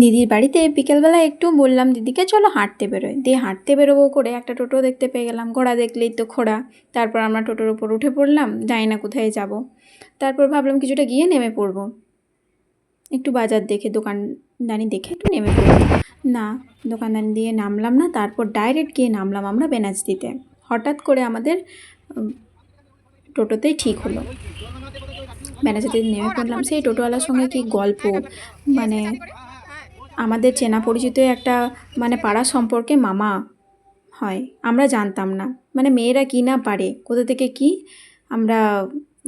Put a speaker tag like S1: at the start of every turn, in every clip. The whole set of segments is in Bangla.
S1: দিদির বাড়িতে বিকেলবেলা একটু বললাম, দিদিকে চলো হাঁটতে বেরোয় দিয়ে হাঁটতে বেরোবো করে একটা টোটো দেখতে পেয়ে গেলাম, ঘোড়া দেখলেই তো খোড়া। তারপর আমরা টোটোর উপর উঠে পড়লাম, জানি না কোথায় যাব। তারপর ভাবলাম কিছুটা গিয়ে নেমে পড়ব। একটু বাজার দেখে, দোকানদানি দেখে একটু নেমে পড়ব না, দোকানদানি দিয়ে নামলাম না, তারপর ডাইরেক্ট গিয়ে নামলাম আমরা বেনাচদিতে হঠাৎ করে আমাদের টোটোতেই ঠিক হলো। বেনাচিতে নেমে পড়লাম, সেই টোটোওয়ালার সঙ্গে কি গল্প? মানে আমাদের চেনা পরিচিত একটা মানে পাড়া সম্পর্কে মামা হয়। আমরা জানতাম না। মানে মেয়েরা কি না পারে, কোথা থেকে কি, আমরা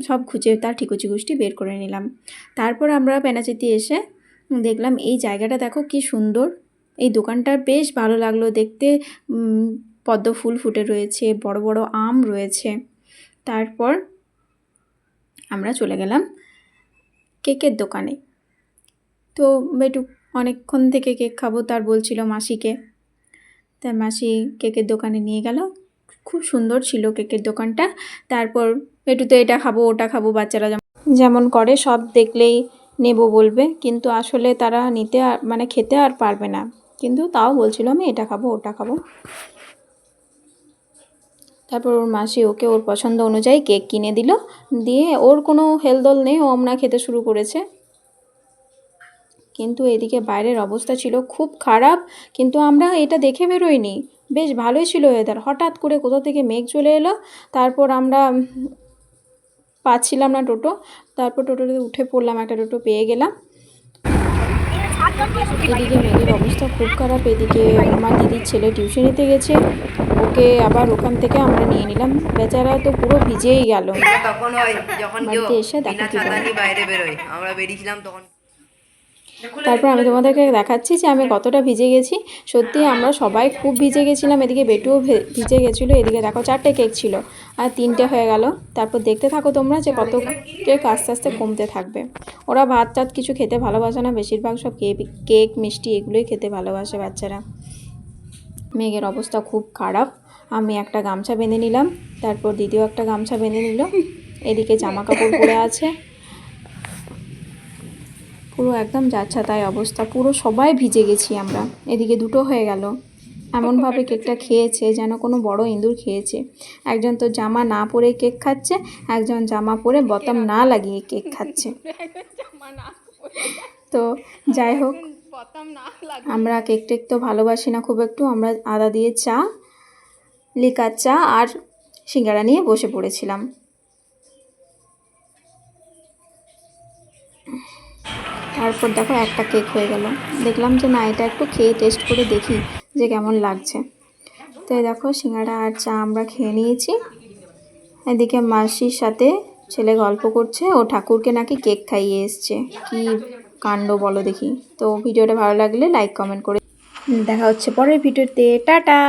S1: সব খুঁজে তার ঠিকুচি গুষ্টি বের করে নিলাম। তারপর আমরা পেনাচিতি এসে দেখলাম, এই জায়গাটা দেখো কি সুন্দর। এই দোকানটা বেশ ভালো লাগল দেখতে। পদ্ম ফুল ফুটে রয়েছে, বড় বড় আম রয়েছে। তারপর আমরা চলে গেলাম কেকের দোকানে। তো বেটু অনেকক্ষণ থেকে কেক খাব, তার বলছিল মাসিকে। তার মাসি কেকের দোকানে নিয়ে গেল। খুব সুন্দর ছিল কেকের দোকানটা। তারপর একটু তো এটা খাব, ওটা খাব, বাচ্চারা যেমন যেমন করে সব দেখলেই নেব বলবে। কিন্তু আসলে তারা নিতে আর মানে খেতে আর পারবে না। কিন্তু তাও বলছিল, আমি এটা খাব, ওটা খাব। তারপর ওর মাসি ওকে ওর পছন্দ অনুযায়ী কেক কিনে দিল। দিয়ে ওর কোনো হেলদোল নেই, ও আমরা খেতে শুরু করেছে। কিন্তু এদিকে বাইরের অবস্থা ছিল খুব খারাপ কিন্তু আমরা এটা দেখে বেরোইনি। বেশ ভালোই ছিল ওয়েদার হঠাৎ করে কোথা থেকে মেঘ চলে এলো তারপর আমরা পাচ্ছিলাম না টোটো তারপর টোটোতে উঠে পড়লাম একটা টোটো পেয়ে গেলাম। এদিকে মেঘের অবস্থা খুব খারাপ এদিকে আমার দিদির ছেলে টিউশনিতে গেছে ওকে আবার ওখান থেকে আমরা নিয়ে নিলাম। বেচারা তো পুরো ভিজেই গেল।
S2: তখন হয় যখন
S1: এসে দেখা
S2: বাইরে বেরোয়। আমরা বেরিয়েছিলাম তখন
S1: তারপর আমি তোমাদেরকে দেখাচ্ছি যে আমি কতটা ভিজে গেছি। সত্যি আমরা সবাই খুব ভিজে গেছিলাম, এদিকে বেটুও ভিজে গেছিল, এদিকে দেখো চারটে কেক ছিল আর তিনটে হয়ে গেল। তারপর দেখতে থাকো তোমরা যে কত কেক আস্তে আস্তে কমতে থাকবে। ওরা ভাত টাত কিছু খেতে ভালোবাসে না, বেশিরভাগ সব কেক কেক মিষ্টি এগুলোই খেতে ভালোবাসে বাচ্চারা। মেঘের অবস্থা খুব খারাপ। আমি একটা গামছা বেঁধে নিলাম, তারপর দিদিও একটা গামছা বেঁধে নিল। এদিকে জামা কাপড় পরে আছে। পুরো একদম যাচ্ছা তাই অবস্থা। পুরো সবাই ভিজে গেছি আমরা। এদিকে দুটো হয়ে গেল। এমনভাবে কেকটা খেয়েছে যেন কোনো বড় ইঁদুর খেয়েছে। একজন তো জামা না পরে কেক খাচ্ছে, একজন জামা পরে বতম না লাগিয়ে কেক খাচ্ছে। তো যাই হোক, আমরা কেক টেক তো ভালোবাসি না, খুব একটু আমরা আদা দিয়ে চা, লিকার চা আর সিঙ্গারা নিয়ে বসে পড়েছিলাম। তারপর দেখো একটা কেক হয়ে গেল। দেখলাম যে না, এটা একটু খেয়ে টেস্ট করে দেখি যে কেমন লাগছে। তো দেখো সিঙ্গাড়া আর চা আমরা খেয়ে নিয়েছি। এদিকে মাসির সাথে ছেলে গল্প করছে, ও ঠাকুরকে নাকি কেক খাইয়ে এসছে। কি কাণ্ড বলো দেখি। তো ভিডিওটা ভালো লাগলে লাইক কমেন্ট করে দেখা হচ্ছে পরের ভিডিওতে। টাটা!